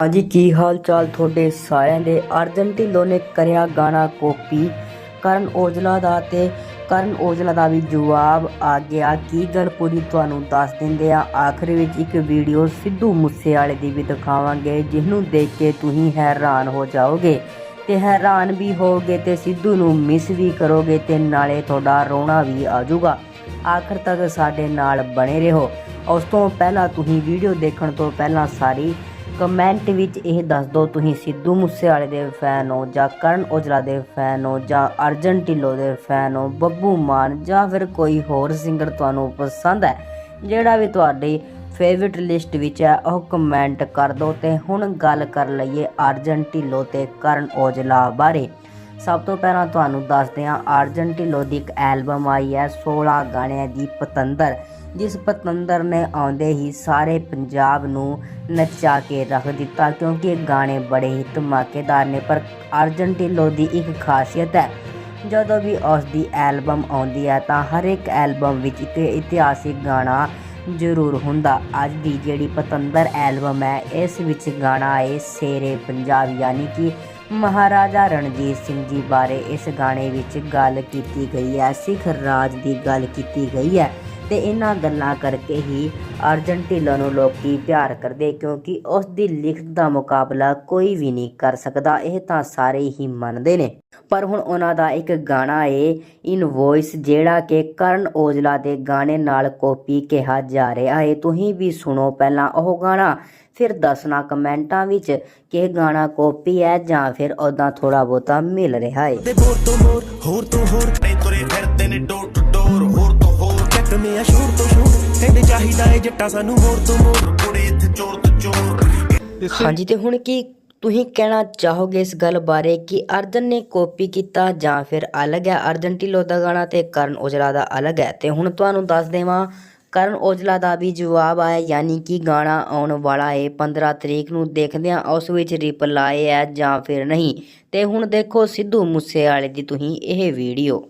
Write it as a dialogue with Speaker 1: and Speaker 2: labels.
Speaker 1: ਹਾਂਜੀ, ਕੀ ਹਾਲ ਚਾਲ ਤੁਹਾਡੇ ਸਾਰਿਆਂ ਦੇ? ਅਰਜਨ ਢਿੱਲੋਂ ਨੇ ਕਰਿਆ ਗਾਣਾ ਕਾਪੀ। ਕਰਨ ਔਜਲਾ ਦਾ ਤੇ ਕਰਨ ਔਜਲਾ ਦਾ ਵੀ ਜਵਾਬ ਆ ਗਿਆ। ਕੀ ਗੱਲ ਪੂਰੀ ਤੁਹਾਨੂੰ ਦੱਸ ਦਿੰਦੇ ਆ? ਆਖਰ ਵਿੱਚ ਇੱਕ ਵੀਡੀਓ ਸਿੱਧੂ ਮੂਸੇਵਾਲੇ ਦੀ ਵੀ ਦਿਖਾਵਾਂਗੇ, ਜਿਹਨੂੰ ਦੇਖ ਕੇ ਤੁਸੀਂ ਹੈਰਾਨ ਹੋ ਜਾਓਗੇ। ਤੇ ਹੈਰਾਨ ਵੀ ਹੋਗੇ ਤੇ ਸਿੱਧੂ ਨੂੰ ਮਿਸ ਵੀ ਕਰੋਗੇ ਤੇ ਨਾਲੇ ਤੁਹਾਡਾ ਰੋਣਾ ਵੀ ਆ ਜਾਊਗਾ ਆਖਰ ਤੱਕ ਸਾਡੇ ਨਾਲ ਬਣੇ ਰਹੋ। ਉਸ ਤੋਂ ਪਹਿਲਾਂ ਤੁਸੀਂ ਵੀਡੀਓ ਦੇਖਣ ਤੋਂ ਪਹਿਲਾਂ ਸਾਰੀ ਕਮੈਂਟ ਵਿੱਚ ਇਹ ਦੱਸ ਦਿਓ, ਤੁਸੀਂ ਸਿੱਧੂ ਮੂਸੇਵਾਲੇ ਦੇ ਫੈਨ ਹੋ ਜਾਂ ਕਰਨ ਔਜਲਾ ਦੇ ਫੈਨ ਹੋ ਜਾਂ ਅਰਜਨ ਢਿੱਲੋਂ ਦੇ ਫੈਨ ਹੋ, ਬੱਬੂ ਮਾਨ ਜਾਂ ਫਿਰ ਕੋਈ ਹੋਰ ਸਿੰਗਰ ਤੁਹਾਨੂੰ ਪਸੰਦ ਹੈ, ਜਿਹੜਾ ਵੀ ਤੁਹਾਡੀ ਫੇਵਰਿਟ ਲਿਸਟ ਵਿੱਚ ਹੈ, ਉਹ ਕਮੈਂਟ ਕਰ ਦਿਓ ਤੇ ਹੁਣ ਗੱਲ ਕਰ ਲਈਏ ਅਰਜਨ ਢਿੱਲੋਂ ਤੇ ਕਰਨ ਔਜਲਾ ਬਾਰੇ। ਸਭ ਤੋਂ ਪਹਿਲਾਂ ਤੁਹਾਨੂੰ ਦੱਸਦੇ ਹਾਂ, ਅਰਜਨ ਢਿੱਲੋਂ ਦੀ ਇੱਕ ਐਲਬਮ ਆਈ ਹੈ 16 ਗਾਣਿਆਂ ਦੀ ਪਤੰਦਰ। ਜਿਸ ਪਤੰਦਰ ਨੇ ਆਉਂਦੇ ਹੀ ਸਾਰੇ ਪੰਜਾਬ ਨੂੰ ਨਚਾ ਕੇ ਰੱਖ ਦਿੱਤਾ, ਕਿਉਂਕਿ ਇਹ ਗਾਣੇ ਬੜੇ ਹੀ ਧਮਾਕੇਦਾਰ ਨੇ, ਪਰ ਅਰਜਨ ਢਿੱਲੋਂ ਦੀ ਇੱਕ ਖਾਸੀਅਤ ਹੈ, ਜਦੋਂ ਵੀ ਉਸ ਦੀ ਐਲਬਮ ਆਉਂਦੀ ਹੈ ਤਾਂ ਹਰ ਇੱਕ ਐਲਬਮ ਵਿੱਚ ਇੱਕ ਇਤਿਹਾਸਿਕ ਗਾਣਾ ਜ਼ਰੂਰ ਹੁੰਦਾ। ਅੱਜ ਦੀ ਜਿਹੜੀ ਪਤੰਦਰ ਐਲਬਮ ਹੈ, ਇਸ ਵਿੱਚ ਗਾਣਾ ਹੈ ਸ਼ੇਰੇ ਪੰਜਾਬ, ਯਾਨੀ ਕਿ ਮਹਾਰਾਜਾ ਰਣਜੀਤ ਸਿੰਘ ਜੀ ਬਾਰੇ ਇਸ ਗਾਣੇ ਵਿੱਚ ਗੱਲ ਕੀਤੀ ਗਈ ਹੈ, ਸਿੱਖ ਰਾਜ ਦੀ ਗੱਲ ਕੀਤੀ ਗਈ ਹੈ। ਤੇ ਇਹਨਾਂ ਗੱਲਾਂ ਕਰਕੇ ਹੀ ਅਰਜਨ ਢਿੱਲੋਂ ਨੂੰ ਲੋਕੀ ਪਿਆਰ ਕਰਦੇ ਕਿਉਂਕਿ ਉਸ ਦੀ ਲਿਖਤ ਦਾ ਮੁਕਾਬਲਾ ਕੋਈ ਵੀ ਨਹੀਂ ਕਰ ਸਕਦਾ, ਇਹ ਤਾਂ ਸਾਰੇ ਹੀ ਮੰਨਦੇ ਨੇ। ਪਰ ਹੁਣ ਉਹਨਾਂ ਦਾ ਇੱਕ ਗਾਣਾ ਏ ਇਨ ਵੌਇਸ ਜਿਹੜਾ ਕਿ ਕਰਨ ਔਜਲਾ ਦੇ ਗਾਣੇ ਨਾਲ ਕਾਪੀ ਕਿਹਾ ਜਾ ਰਿਹਾ ਏ। ਤੁਸੀਂ ਵੀ ਸੁਣੋ ਪਹਿਲਾਂ ਉਹ ਗਾਣਾ, ਫਿਰ ਦੱਸਣਾ ਕਮੈਂਟਾਂ ਵਿੱਚ ਕਿ ਇਹ ਗਾਣਾ ਕਾਪੀ ਹੈ ਜਾਂ ਫਿਰ ਉਦਾਂ ਥੋੜਾ ਬਹੁਤਾ ਮਿਲ ਰਿਹਾ ਏ।
Speaker 2: ਦੇ ਤੋਂ ਮੋਰ ਹੋਰ ਤੋਂ ਹੋਰ
Speaker 3: ਤੁਰੇ ਫਿਰਦੇ
Speaker 2: ਜੱਟਾ ਸਾਨੂੰ ਮੋਰ ਤੋਂ ਮੋਰ
Speaker 3: ਕੁੜੇ ਇੱਥੇ ਚੋਰ ਤੋਂ ਚੋਰ।
Speaker 1: ਹਾਂਜੀ ਤੇ ਹੁਣ ਕੀ ਤੁਸੀਂ ਕਹਿਣਾ ਚਾਹੋਗੇ ਇਸ ਗੱਲ ਬਾਰੇ ਕਿ ਅਰਜਨ ਨੇ ਕਾਪੀ ਕੀਤਾ ਜਾਂ ਫਿਰ ਅਲੱਗ ਹੈ? ਅਰਜਨ ਢਿੱਲੋਂ ਦਾ ਗਾਣਾ ਤੇ ਕਰਨ ਔਜਲਾ ਦਾ ਅਲੱਗ ਹੈ। ਤੇ ਹੁਣ ਤੁਹਾਨੂੰ ਦੱਸ ਦੇਵਾਂ ਕਰਨ ਔਜਲਾ ਦਾ ਵੀ ਜਵਾਬ ਆਇਆ ਯਾਨੀ ਕਿ ਗਾਣਾ ਆਉਣ ਵਾਲਾ ਹੈ 15 ਤਰੀਕ ਨੂੰ ਦੇਖਦੇ ਹਾਂ ਉਸ ਵਿੱਚ ਰਿਪਲਾਈ ਹੈ ਜਾਂ ਫਿਰ ਨਹੀਂ। ਤੇ ਹੁਣ ਦੇਖੋ ਸਿੱਧੂ ਮੂਸੇਵਾਲੇ ਦੀ ਤੁਸੀਂ ਇਹ ਵੀਡੀਓ